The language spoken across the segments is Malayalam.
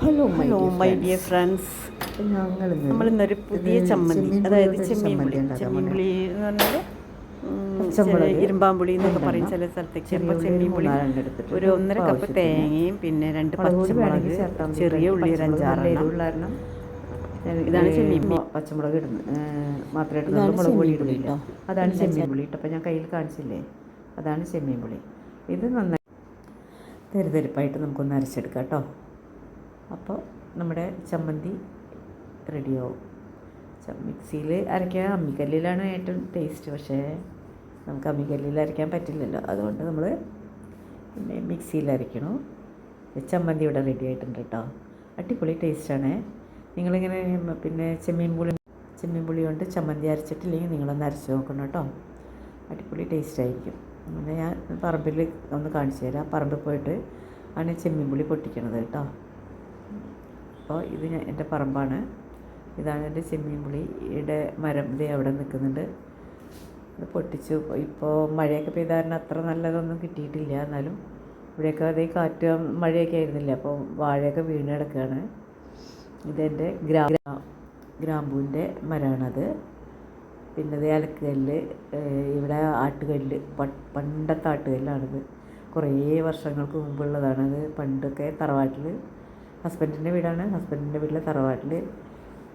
Hello hello my dear friends ഞങ്ങൾ നമ്മളിന്നൊരു പുതിയ ചമ്മന്തി അതായത് ചെമ്മീൻ പുളി. ചെമ്മീൻ പുളി എന്ന് പറഞ്ഞാൽ ഇരുമ്പാമ്പുളി എന്നൊക്കെ പറയും ചില സ്ഥലത്തേക്ക്. ചെറിയ അപ്പോൾ ചെമ്മീൻ ഒരു പുളി. ഒരു ഒന്നര കപ്പ് തേങ്ങയും പിന്നെ രണ്ട് പച്ചമുളക്. ചെറിയ ഉള്ളി ഒരു അഞ്ചാറെണ്ണം ഇതാണ് ചെമ്മീൻ പച്ചമുളക് ഇടുന്നത് മാത്രമേ ഇടുന്നു ഇടുന്നുള്ളൂ മുളക് പൊടി പുളി ഇടുന്നില്ല. അതാണ് ചെമ്മീൻ പുളി ഇട്ടപ്പോൾ ഞാൻ കയ്യിൽ കാണിച്ചില്ലേ? അതാണ് ചെമ്മീൻ പുളി. ഇത് നന്നായി തെരുതെരുപ്പായിട്ട് നമുക്കൊന്ന് അരച്ചെടുക്കാം കേട്ടോ. അപ്പോൾ നമ്മുടെ ചമ്മന്തി റെഡിയാവും. മിക്സിയിൽ അരയ്ക്കാൻ അമ്മിക്കല്ലിലാണ് ഏറ്റവും ടേസ്റ്റ്. പക്ഷേ നമുക്ക് അമ്മിക്കല്ലിൽ അരയ്ക്കാൻ പറ്റില്ലല്ലോ. അതുകൊണ്ട് നമ്മൾ പിന്നെ മിക്സിയിൽ അരയ്ക്കണു. ചമ്മന്തി ഇവിടെ റെഡി ആയിട്ടുണ്ട് കേട്ടോ. അടിപൊളി ടേസ്റ്റാണ് നിങ്ങളിങ്ങനെ പിന്നെ ചെമ്മീൻ പുളി ചെമ്മീൻ പുളി കൊണ്ട് ചമ്മന്തി അരച്ചിട്ടില്ലെങ്കിൽ നിങ്ങളൊന്ന് അരച്ച് നോക്കണം കേട്ടോ. അടിപൊളി ടേസ്റ്റ് ആയിരിക്കും. അങ്ങനെ ഞാൻ പറമ്പിൽ ഒന്ന് കാണിച്ചു തരാം. പറമ്പിൽ പോയിട്ട് ആണ് ചെമ്മീൻ പുളി പൊട്ടിക്കണത് കേട്ടോ. അപ്പോൾ ഇത് എന്റെ പറമ്പാണ്. ഇതാണ് എന്റെ ചെമ്മീൻ പുളിയുടെ മരം ഇത് അവിടെ നിൽക്കുന്നുണ്ട്. അത് പൊട്ടിച്ചു. ഇപ്പോൾ മഴയൊക്കെ പെയ്ത അത്ര നല്ലതൊന്നും കിട്ടിയിട്ടില്ല. എന്നാലും ഇവിടെയൊക്കെ അതേ കാറ്റ് മഴയൊക്കെ ആയിരുന്നില്ല? അപ്പോൾ വാഴയൊക്കെ വീണ് കിടക്കുകയാണ്. ഇതെന്റെ ഗ്രാ ഗ്രാമ്പൂവിന്റെ മരമാണത്. പിന്നെ അതേ അലക്കുകല്ല് ഇവിടെ ആട്ടുകല്ല് പണ്ടത്തെ ആട്ടുകല്ലാണിത്. കുറേ വർഷങ്ങൾക്ക് മുമ്പുള്ളതാണത്. പണ്ടൊക്കെ തറവാട്ടിൽ ഹസ്ബൻഡിന്റെ വീടാണ്. ഹസ്ബൻഡിന്റെ വീട്ടിലെ തറവാട്ടിൽ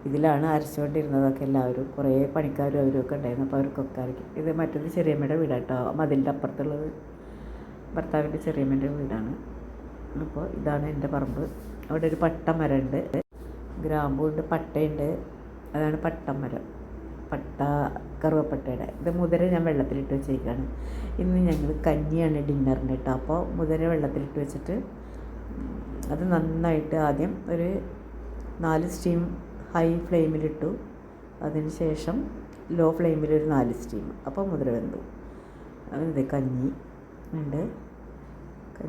ഇതിലാണ് അരച്ചുകൊണ്ടിരുന്നതൊക്കെ എല്ലാവരും. കുറേ പണിക്കാരും അവരൊക്കെ ഉണ്ടായിരുന്നു. അപ്പോൾ അവർക്കൊക്കെ ആയിരിക്കും. ഇത് മറ്റൊരു ചെറിയമ്മയുടെ വീടാട്ടോ. മതിലിന്റെ അപ്പുറത്തുള്ളത് ഭർത്താവിന്റെ ചെറിയമ്മേന്റെ വീടാണ്. അപ്പോൾ ഇതാണ് എന്റെ പറമ്പ്. അവിടെ ഒരു പട്ടമരമുണ്ട്. ഗ്രാമ്പുണ്ട് പട്ടയുണ്ട്. അതാണ് പട്ടമരം. പട്ട കറുവപ്പട്ടയുടെ. ഇത് മുതിര ഞാൻ വെള്ളത്തിലിട്ട് വെച്ചേക്കാണ്. ഇന്ന് ഞങ്ങൾ കഞ്ഞിയാണ് ഡിന്നറിന് കേട്ടോ. അപ്പോൾ മുതിര വെള്ളത്തിലിട്ട് വെച്ചിട്ട് അത് നന്നായിട്ട് ആദ്യം ഒരു നാല് സ്റ്റീം ഹൈ ഫ്ലെയിമിലിട്ടു അതിന് ശേഷം ലോ ഫ്ലെയിമിൽ ഒരു നാല് സ്റ്റീം അപ്പോൾ മുതിര വെന്തു. ഇത് കഞ്ഞി ഉണ്ട്.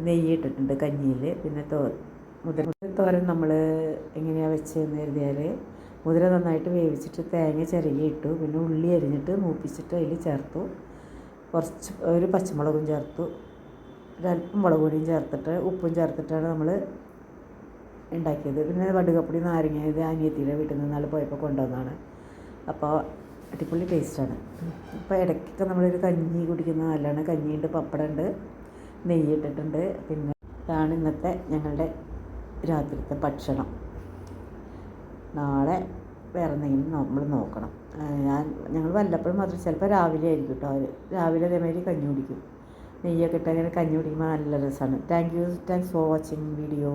നെയ്യ് ഇട്ടിട്ടുണ്ട് കഞ്ഞിയിൽ പിന്നെ തോ മുതിര തോരൻ നമ്മൾ എങ്ങനെയാണ് വെച്ചതെന്ന് കരുതിയാൽ മുതിര നന്നായിട്ട് വേവിച്ചിട്ട് തേങ്ങ ചിരകി ഇട്ടു. പിന്നെ ഉള്ളി അരിഞ്ഞിട്ട് മൂപ്പിച്ചിട്ട് അതിൽ ചേർത്തു. കുറച്ച് ഒരു പച്ചമുളകും ചേർത്തു. ഒരല്പം മുളക് പൊടിയും ചേർത്തിട്ട് ഉപ്പും ചേർത്തിട്ടാണ് നമ്മൾ ഉണ്ടാക്കിയത്. പിന്നെ വടുകപ്പൊടി നാരങ്ങ ഇത് അനിയത്തിയുടെ വീട്ടിൽ നിന്ന് നാളെ പോയപ്പോൾ കൊണ്ടുവന്നതാണ്. അപ്പോൾ അടിപൊളി ടേസ്റ്റാണ് അപ്പോൾ ഇടയ്ക്കൊക്കെ നമ്മളൊരു കഞ്ഞി കുടിക്കുന്നത് നല്ലതാണ് കഞ്ഞിയുണ്ട് പപ്പടമുണ്ട് നെയ്യ് ഇട്ടിട്ടുണ്ട് പിന്നെ ഇതാണ് ഇന്നത്തെ ഞങ്ങളുടെ രാത്രിത്തെ ഭക്ഷണം. നാളെ വേറെ എന്തെങ്കിലും നമ്മൾ നോക്കണം. ഞാൻ ഞങ്ങൾ വല്ലപ്പോഴും മാത്രം ചിലപ്പോൾ രാവിലെ ആയിരിക്കും കേട്ടോ രാവിലെ അതേമാതിരി കഞ്ഞി കുടിക്കും. നെയ്യൊക്കെ ഇട്ട് അങ്ങനെ കഞ്ഞി കുടിക്കുമ്പോൾ നല്ല രസമാണ് thank you thanks for watching video